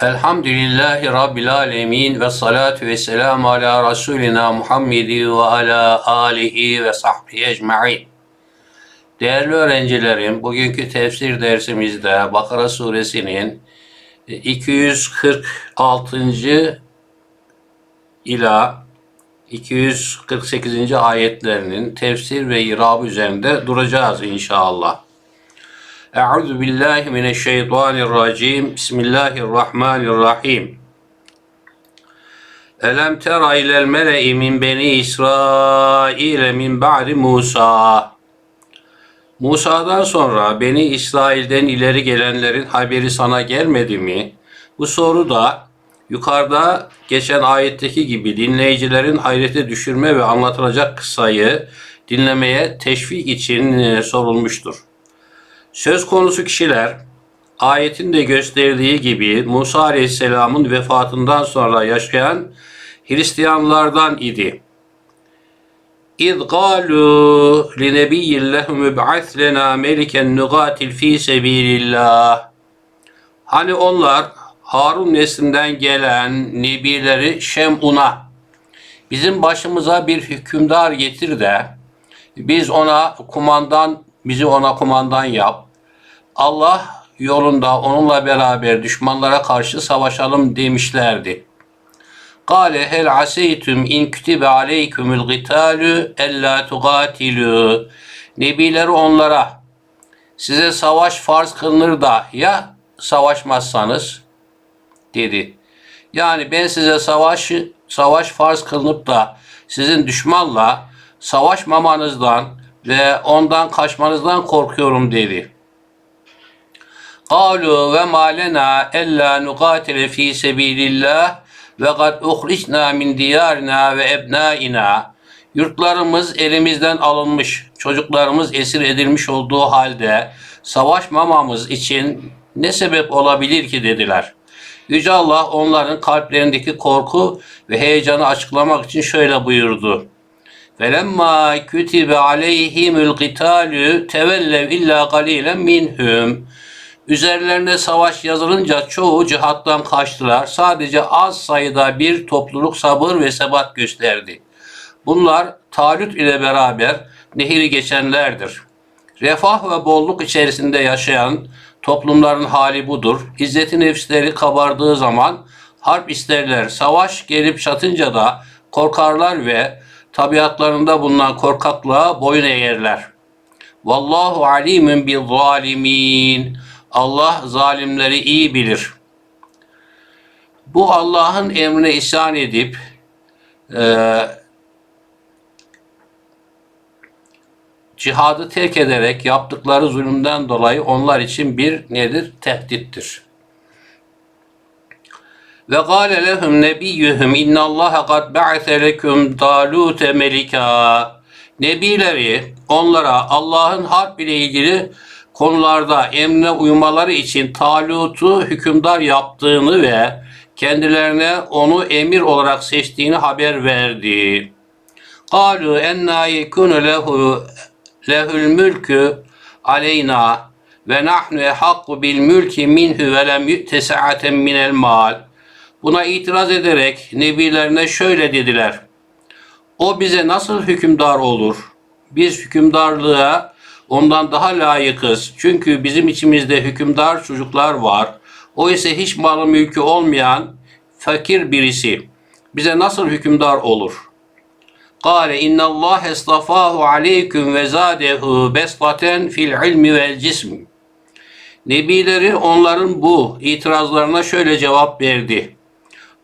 Elhamdülillahi Rabbil alemin ve salatu ve selamu ala Resulina Muhammedi ve ala alihi ve sahbihi ecma'in. Değerli öğrencilerim, bugünkü tefsir dersimizde Bakara suresinin 246. ila 248. ayetlerinin tefsir ve irabı üzerinde duracağız inşallah. Euzu billahi mineşşeytanirracim. Bismillahirrahmanirrahim. Elem tera ilel mele'i min beni İsrail min ba'di Musa. Musa'dan sonra Beni İsrail'den ileri gelenlerin haberi sana gelmedi mi? Bu soru da yukarıda geçen ayetteki gibi dinleyicilerin hayrete düşürme ve anlatılacak kıssayı dinlemeye teşvik için e, sorulmuştur. Söz konusu kişiler ayetin de gösterdiği gibi Musa Aleyhisselam'ın vefatından sonra yaşayan Hristiyanlardan idi. İz galu li nebiyyin lehum ib'ath lena meliken nugatil fi sebilillah. Hani onlar Harun neslinden gelen nebileri Şem'una bizim başımıza bir hükümdar getir de biz ona kumandan bizi ona kumandan yap. Allah yolunda onunla beraber düşmanlara karşı savaşalım demişlerdi. Kale hel aseytum in kütibe aleykümül gitalu ella tugatilu. Nebileri onlara size savaş farz kılınır da ya savaşmazsanız dedi. Yani ben size savaş savaş farz kılınıp da sizin düşmanla savaşmamanızdan ve ondan kaçmanızdan korkuyorum dedi. Kalu ve malena ella nuqatile fi sabilillah ve kad uhricna min diyarina ve ebnaina. Yurtlarımız elimizden alınmış, çocuklarımız esir edilmiş olduğu halde savaşmamamız için ne sebep olabilir ki dediler. Yüce Allah onların kalplerindeki korku ve heyecanı açıklamak için şöyle buyurdu. Felemma kütibe aleyhimül qitalü tevellev illa galilen minhum. Üzerlerine savaş yazılınca çoğu cihattan kaçtılar. Sadece az sayıda bir topluluk sabır ve sebat gösterdi. Bunlar Talut ile beraber nehri geçenlerdir. Refah ve bolluk içerisinde yaşayan toplumların hali budur. İzzeti nefsleri kabardığı zaman harp isterler. Savaş gelip çatınca da korkarlar ve tabiatlarında bulunan korkaklığa boyun eğerler. Vallahu alimun bil zalimin. Allah zalimleri iyi bilir. Bu Allah'ın emrine isyan edip e, cihadı terk ederek yaptıkları zulümden dolayı onlar için bir nedir? Tehdittir. Ve gâle lehum nebiyyuhum innallâhe kad ba'se lekum Talûte melika. Nebileri onlara Allah'ın harp ile ilgili konularda emrine uymaları için Talut'u hükümdar yaptığını ve kendilerine onu emir olarak seçtiğini haber verdi. Lehu lehul mülkü aleyna ve nahnu ehakku bil mülki minhu ve lem yu'te sa'aten minel mal. Buna itiraz ederek nebilerine şöyle dediler. O bize nasıl hükümdar olur? Biz hükümdarlığa ondan daha layıkız. Çünkü bizim içimizde hükümdar çocuklar var. O ise hiç malı mülkü olmayan fakir birisi. Bize nasıl hükümdar olur? Kale inna Allah estafahu aleyküm ve zadehu besbaten fil ilmi vel cism. Nebileri onların bu itirazlarına şöyle cevap verdi.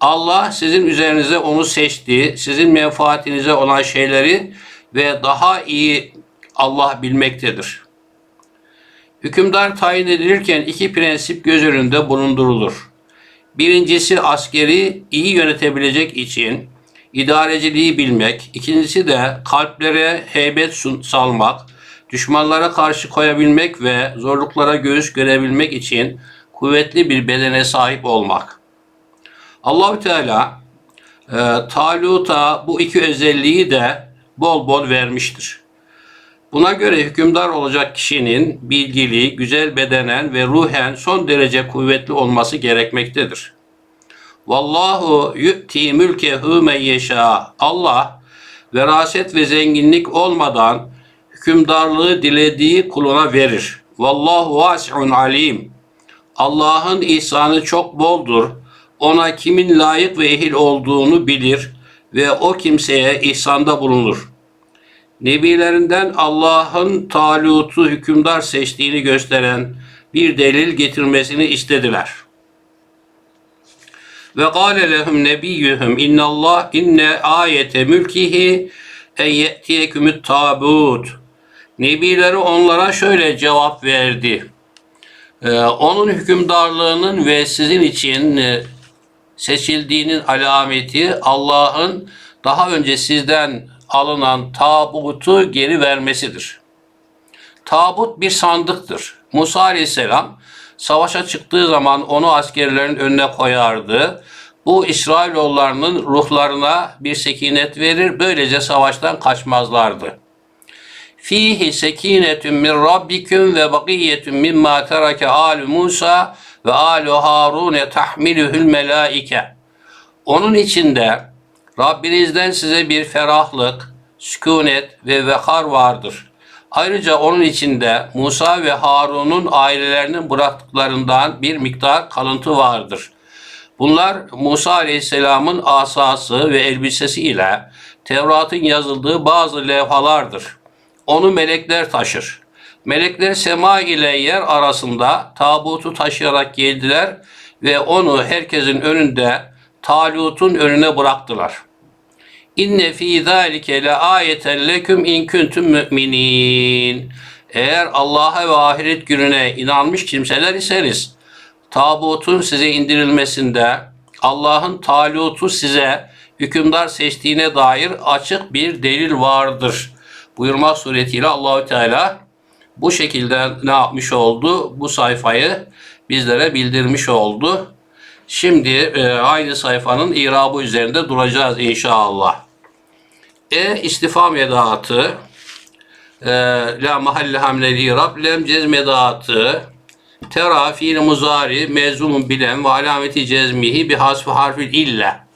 Allah sizin üzerinize onu seçti. Sizin menfaatinize olan şeyleri ve daha iyi Allah bilmektedir. Hükümdar tayin edilirken iki prensip göz önünde bulundurulur. Birincisi askeri iyi yönetebilecek için idareciliği bilmek, ikincisi de kalplere heybet salmak, düşmanlara karşı koyabilmek ve zorluklara göğüs görebilmek için kuvvetli bir bedene sahip olmak. Allahü Teala e, Talut'a bu iki özelliği de bol bol vermiştir. Buna göre hükümdar olacak kişinin bilgili, güzel bedenen ve ruhen son derece kuvvetli olması gerekmektedir. Vallahu yu'ti mülkehu men yeşâ. Allah veraset ve zenginlik olmadan hükümdarlığı dilediği kuluna verir. Vallahu vasi'un alim. Allah'ın ihsanı çok boldur. Ona kimin layık ve ehil olduğunu bilir ve o kimseye ihsanda bulunur. Nebilerinden Allah'ın Talut'u hükümdar seçtiğini gösteren bir delil getirmesini istediler. Ve gâle lehum nebiyyuhum innallah inne ayete mülkihi en ye'tiyekümüt tabut. Nebileri onlara şöyle cevap verdi. Ee, onun hükümdarlığının ve sizin için e, seçildiğinin alameti Allah'ın daha önce sizden alınan tabutu geri vermesidir. Tabut bir sandıktır. Musa aleyhisselam savaşa çıktığı zaman onu askerlerin önüne koyardı. Bu İsrailoğullarının ruhlarına bir sekinet verir. Böylece savaştan kaçmazlardı. Fihi sekinetun min rabbikum ve bakiyetun mimma terake alu Musa ve alu Harun tahmiluhul melaike. Onun içinde Rabbinizden size bir ferahlık, sükunet ve vekar vardır. Ayrıca onun içinde Musa ve Harun'un ailelerinin bıraktıklarından bir miktar kalıntı vardır. Bunlar Musa Aleyhisselam'ın asası ve elbisesi ile Tevrat'ın yazıldığı bazı levhalardır. Onu melekler taşır. Melekler sema ile yer arasında tabutu taşıyarak geldiler ve onu herkesin önünde Talut'un önüne bıraktılar. İnne fî zâlike le âyeten leküm in kuntum mü'minin. Eğer Allah'a ve ahiret gününe inanmış kimseler iseniz, tabutun size indirilmesinde Allah'ın Talut'u size hükümdar seçtiğine dair açık bir delil vardır. Buyurmak suretiyle Allahü Teala bu şekilde ne yapmış oldu? Bu sayfayı bizlere bildirmiş oldu. Şimdi e, aynı sayfanın irabı üzerinde duracağız inşallah. E istifam edatı e, la mahalle hamleli irab lem cezm edatı tera fiil muzari mezunun bilen ve alameti cezmihi bi hasfi harfil illa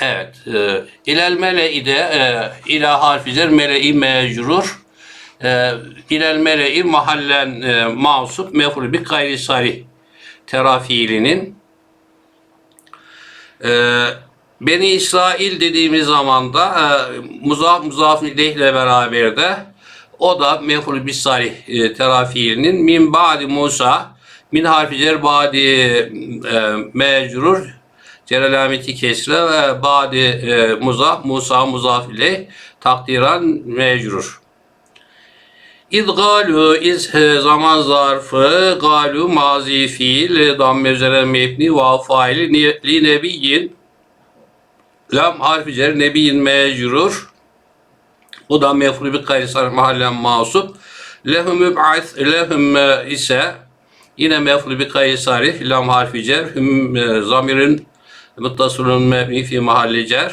Evet. E, ilel mele'i de e, ila harfizer mele'i mecrur e, ilel mele'i mahallen e, masup meful bi gayri sarih tera fiilinin e, Beni İsrail dediğimiz zaman da e, muzaf muzaf ile beraber de o da meful bis salih e, terafiilinin min ba'di Musa min harfi cer ba'di e, mecrur ceralameti kesre ve ba'di e, muzaf Musa muzaf ile takdiran mecrur. İz iz e, zaman zarfı galu mazi fiil damme üzere mebni ve faili li nebiyyin Lam harfi cer nebiyin mecrur. Bu da mefru bi kaysar mahallen masup. Lehum müb'as lehum ise yine mefru bi kaysari lam harfi cer hüm e, zamirin muttasilun mebni fi mahalli cer.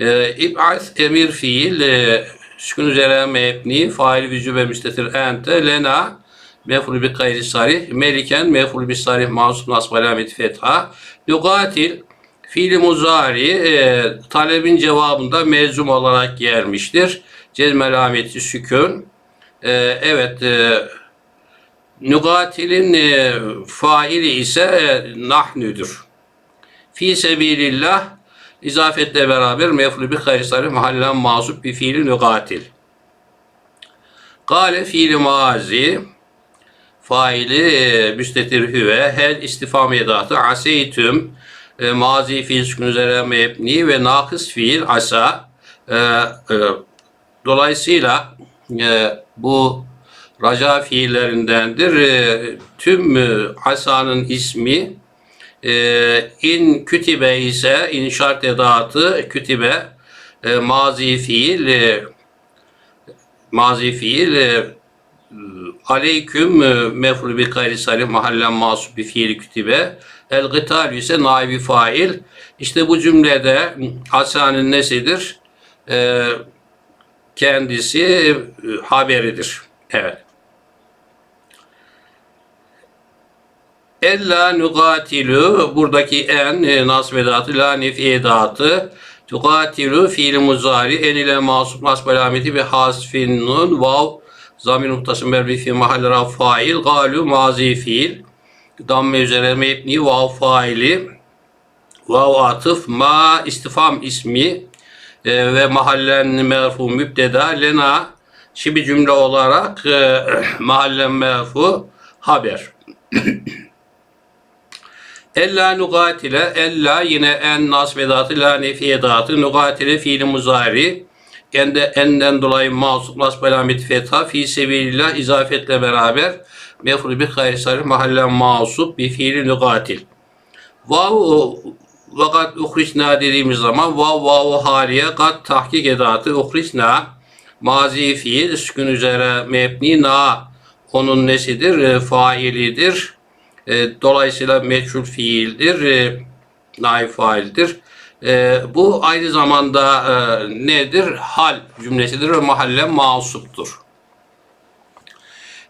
E, İb'as emir fiil e, sükun üzere mebni fail vücube müstetir ente lena mefru bi gayri sarih meliken mefru bi sarih masum nasb alameti fetha yugatil Fiili muzari e, talebin cevabında mezum olarak gelmiştir. Cezm alameti sükun. E, evet e, Nugatil'in e, faili ise e, nahnüdür. Fi sebilillah izafetle beraber meflu bi harisari mahallen masup bi fiili nugatil. Gale fiili mazi faili müstetir hüve hel istifam edatı aseytüm e, mazi fiil sükun üzere mebni ve nakıs fiil asa. E, e, dolayısıyla e, bu raca fiillerindendir. E, tüm e, asanın ismi e, in kütibe ise in şart edatı kütibe e, mazi fiil e, mazi fiil e, aleyküm e, mefru bi gayri salih mahallen masub bi fiil kütibe El gıtal ise naibi fail. İşte bu cümlede Hasan'ın nesidir? Ee, kendisi e, haberidir. Evet. Ella nugatilu buradaki en e, nasb edatı la nefi edatı tugatilu fiil muzari en ile masup nasb alameti ve hasfin nun vav zamir muhtasım berbi fi mahalle raf fail galu mazi fiil damme üzere mebni vav faili vav atıf ma istifam ismi e, ve mahallen merfu mübdeda lena şibi cümle olarak e, mahallen merfu haber. Ella nugatile, ella yine en nasb edatı, la nefi edatı, nugatile fiili muzari, ende, enden dolayı masup nasb alameti fetha, fi sebilillah izafetle beraber mefru bi gayri sarih mahallen masup bi fiili nugatil. Vav vakat uhrisna dediğimiz zaman vav vav haliye kat tahkik edatı uhrisna mazi fiil sükun üzere mebni na onun nesidir? E, failidir. E, dolayısıyla meçhul fiildir. E, naif faildir. E, bu aynı zamanda e, nedir? Hal cümlesidir ve mahalle masuptur.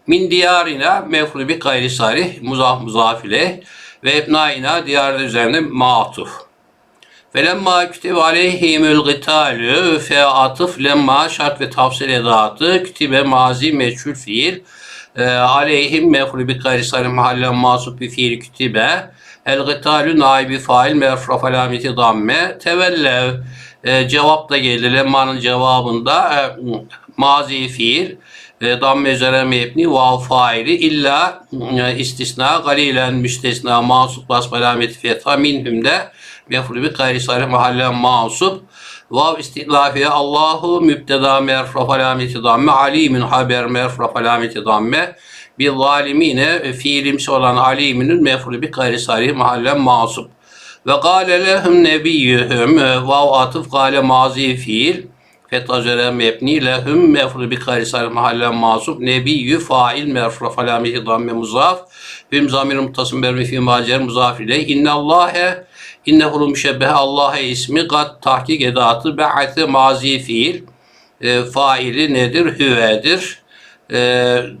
Min diyarina mefru bi gayri sarih muzaf muzafile ve ebnaina diyarda üzerine matuf. Felemma kütübe aleyhimül gıtalü fe atıf lemma şart ve tafsil edatı kütübe mazi meçhul fiil aleyhim mefru bi gayri mahallen masuf bi fiil kütübe. El gıtalü naibi fail merfraf alameti damme tevellev. E, cevap da geldi. Lemmanın cevabında e, mazi fiil. E, damme üzere mebni vav faili. İlla e, istisna galilen müstesna masup bas alameti fetha minhum de mefru bi gayri mahallen masup vav istilafiye Allahu mübteda merfraf alameti damme alimin haber merfraf alameti damme bir zalimine fiilimsi olan aliminin mefru bi gayri sarih mahallen masup ve gâle lehum nebiyyühüm vav atıf gâle mazi fiil. Fetha üzere mebni lehum mefru bi karisal mahallen masup nebiyyü fail merfra falameti damme muzaf. Hüm zamir mutasım bermi fi macer muzaf ile inne Allahe innehulu müşebbehe Allah'e ismi kat tahkik edatı be'ate mazi fiil e, faili nedir? Hüvedir. E,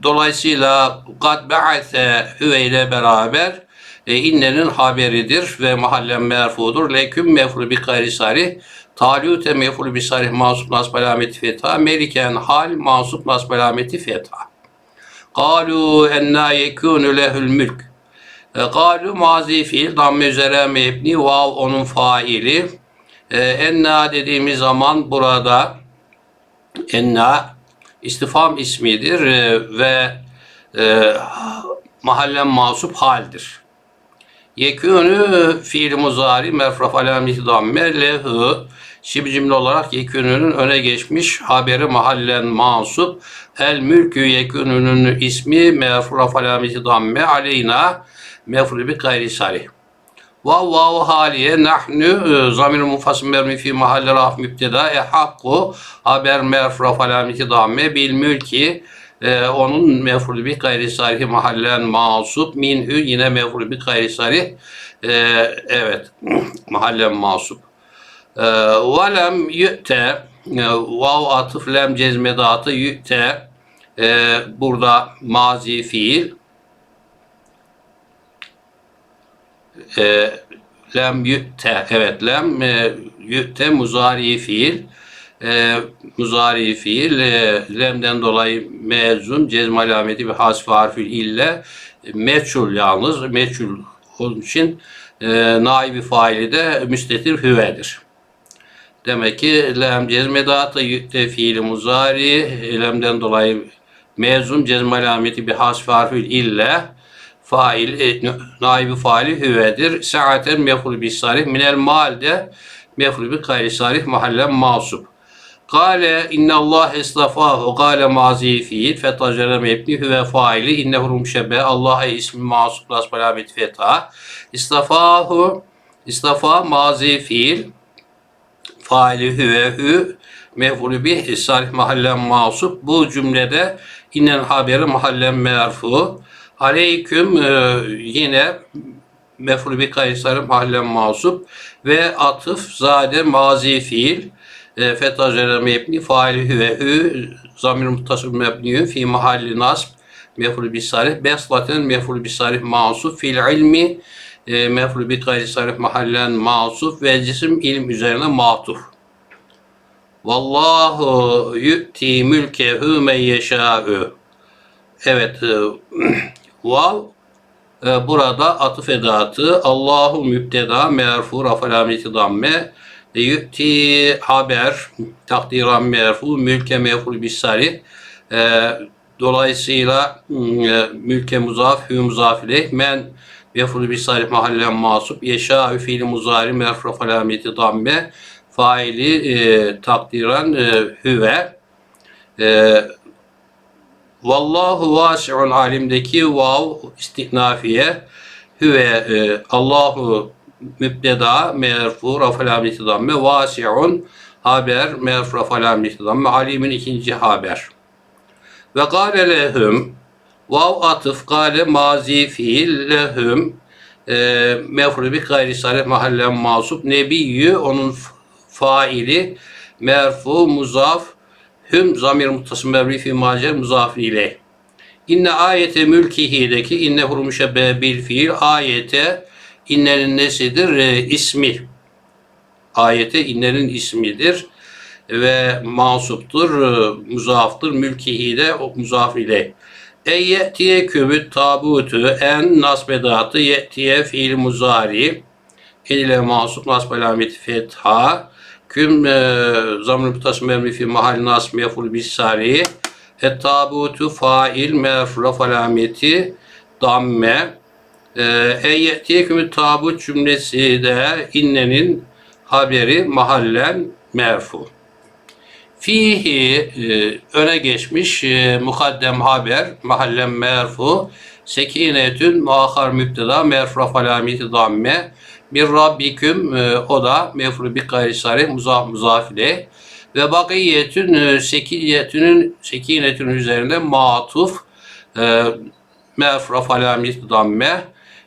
dolayısıyla kat be'ate hüve ile beraber e, innenin haberidir ve mahallen merfudur. Leküm mefru bi karisari Talute mef'ul bi sarih masup nasb alameti fetha. Meliken hal masup nasb alameti fetha. Kalu enna yekunu lehül mülk. Kalu mazi fiil damme üzere mebni vav onun faili. E, enna dediğimiz zaman burada enna istifam ismidir e, ve e, mahallen masup haldir. Yekûnü fiil muzari merfraf alameti damme lehu şibi cümle olarak yekûnünün öne geçmiş haberi mahallen mansup el mülkü yekûnünün ismi merfraf alameti damme aleyna mefru bi gayri sarih. Vav vav haliye nahnu zamir mufassım mermi fi mahalle raf mübteda e hakku haber merfraf alameti damme bil mülki e, onun mef'ulü bi gayri sarih mahallen masup minhü yine mef'ulü bi gayri sarih e, evet mahallen masup e, ve yü'te e, vav atıf lem cezmedatı yü'te e, burada mazi fiil e, lem yü'te evet lem e, yü'te muzari fiil e, muzari fiil e, lemden dolayı mezun cezm alameti ve hasf harfil ille meçhul yalnız meçhul onun için e, naibi faili de müstetir hüvedir. Demek ki lem cezmedatı yükte fiili muzari lemden dolayı mezun cezm alameti bir hasf harfil ille fail e, naibi faili hüvedir. Saaten meful bis sarih minel mal de meful bi gayri sarih mahallen masup. Kale innallah eslafahu kale mazi fiil fetacere mebni huve faili innehu müşebbe Allah'a ismi masuk las balamet feta istafahu istafa mazi fiil faili huve hü mef'ulü bih salih mahallen masup bu cümlede inen haberi mahallen merfu aleyküm e, yine mef'ulü bih kaysarı mahallen masup ve atıf zade mazi fiil e, fetha üzerine mebni faili hüve hü zamir muttasıl mebniyün fi mahalli nasb mef'ul bi sarih beslaten mef'ul bi sarih mansuf fil ilmi e, mef'ul bi gayri sarih mahallen mansuf ve cisim ilm üzerine matuf. Vallahu yu'ti mülkehu men yeşâ'ü. Evet, e, vav e, burada atıf edatı Allahu mübteda merfu rafalameti damme e, haber takdiran merfu mülke meful bisari e, dolayısıyla e, mülke muzaf hü muzaf ileyh men meful bisari mahallen masup yeşâ fiil muzari merfu rafalameti damme faili e, takdiran e, hüve. E, Vallahu vasi'un alimdeki vav istihnafiye hüve e, Allahu mübdeda merfu rafal alameti damme vasi'un haber merfu rafal alameti damme alimin ikinci haber. Ve gâle lehum vav atıf gâle mazi fiil lehum e, mefru bi gayri sarih mahallen masup nebiyyü onun faili merfu muzaf hüm zamir muttasım mebni fi macer muzaf ile. İnne ayete mülkihi'deki inne hurmuşe be bil fiil ayete innenin nesidir? E, ismi. Ayete innenin ismidir ve mansuptur, e, muzaftır. Mülkihi de muzaf ile. E ye'tiye kübüt tabutu en nasbedatı ye'tiye fiil muzari ile mansup nasb alameti fetha küm e, zamr mutasım emri fi mahal nasb meful bisari et tabutu fail merfu alameti damme e ye'tiye kümü tabut cümlesi de innenin haberi mahallen merfu. Fihi e, öne geçmiş e, mukaddem haber mahallen merfu sekinetün muahhar müpteda merfu alameti damme bir rabbiküm e, o da mefru bi gayri muzaf muzaf ile ve bakiyetün e, sekinetünün sekinetün üzerinde matuf e, mefru alameti damme.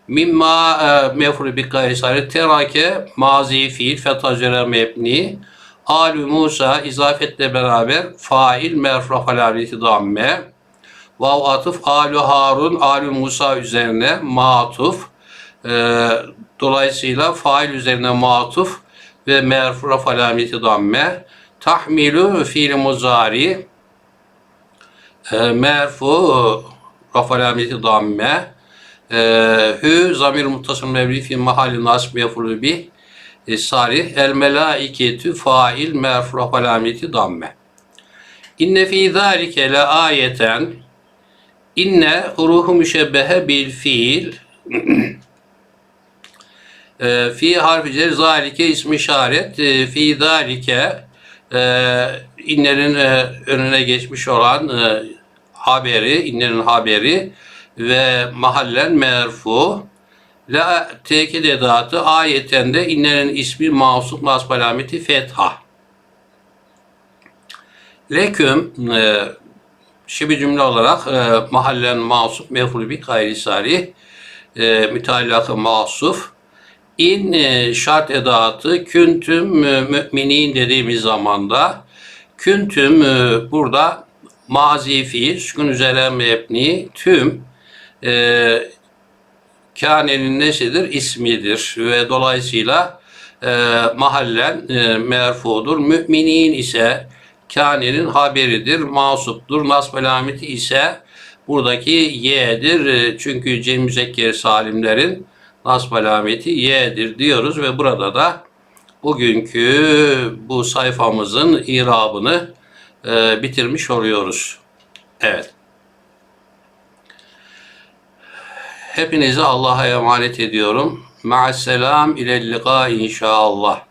Mimma e, mefru bi gayri terake mazi fiil fetacere mebni Alü Musa izafetle beraber fail merfu alameti damme. Vav atıf Alü Harun Alü Musa üzerine matuf Ee, dolayısıyla fail üzerine matuf ve merfu raf alameti damme tahmilu fiil muzari e, merfu raf alameti damme e, hü zamir muttasıl mevli fi mahalli nasb mefulu bi e, sarih el melaiketü fail merfu raf alameti damme. İnne fi zalike le ayeten inne huruhu müşebbehe bil fiil e, fi harfi cer zalike ismi işaret. E, fi zalike e, innenin e, önüne geçmiş olan e, haberi innenin haberi ve mahallen merfu. La tekid edatı ayeten de innenin ismi masup nasb alameti fetha. Leküm e, şibi cümle olarak e, mahallen masup meful bi gayri sarih e, müteallakı masuf in e, şart edatı küntüm müminin dediğimiz zamanda küntüm e, burada mazi fiil sükun üzere mebni tüm e, kânenin nesidir? ismidir ve dolayısıyla e, mahallen e, merfudur. Müminin ise kânenin haberidir, masuptur. Nasb alameti ise buradaki y'dir. E, Çünkü cem müzekker salimlerin nasb alameti y'dir diyoruz ve burada da bugünkü bu sayfamızın irabını e, bitirmiş oluyoruz. Evet. Hepinizi Allah'a emanet ediyorum. Ma'asselam ile liqa inşallah.